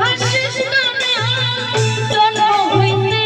হাসিস না জন্ম হইতে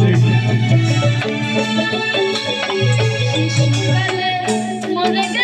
দেখি শিশুকালে মরে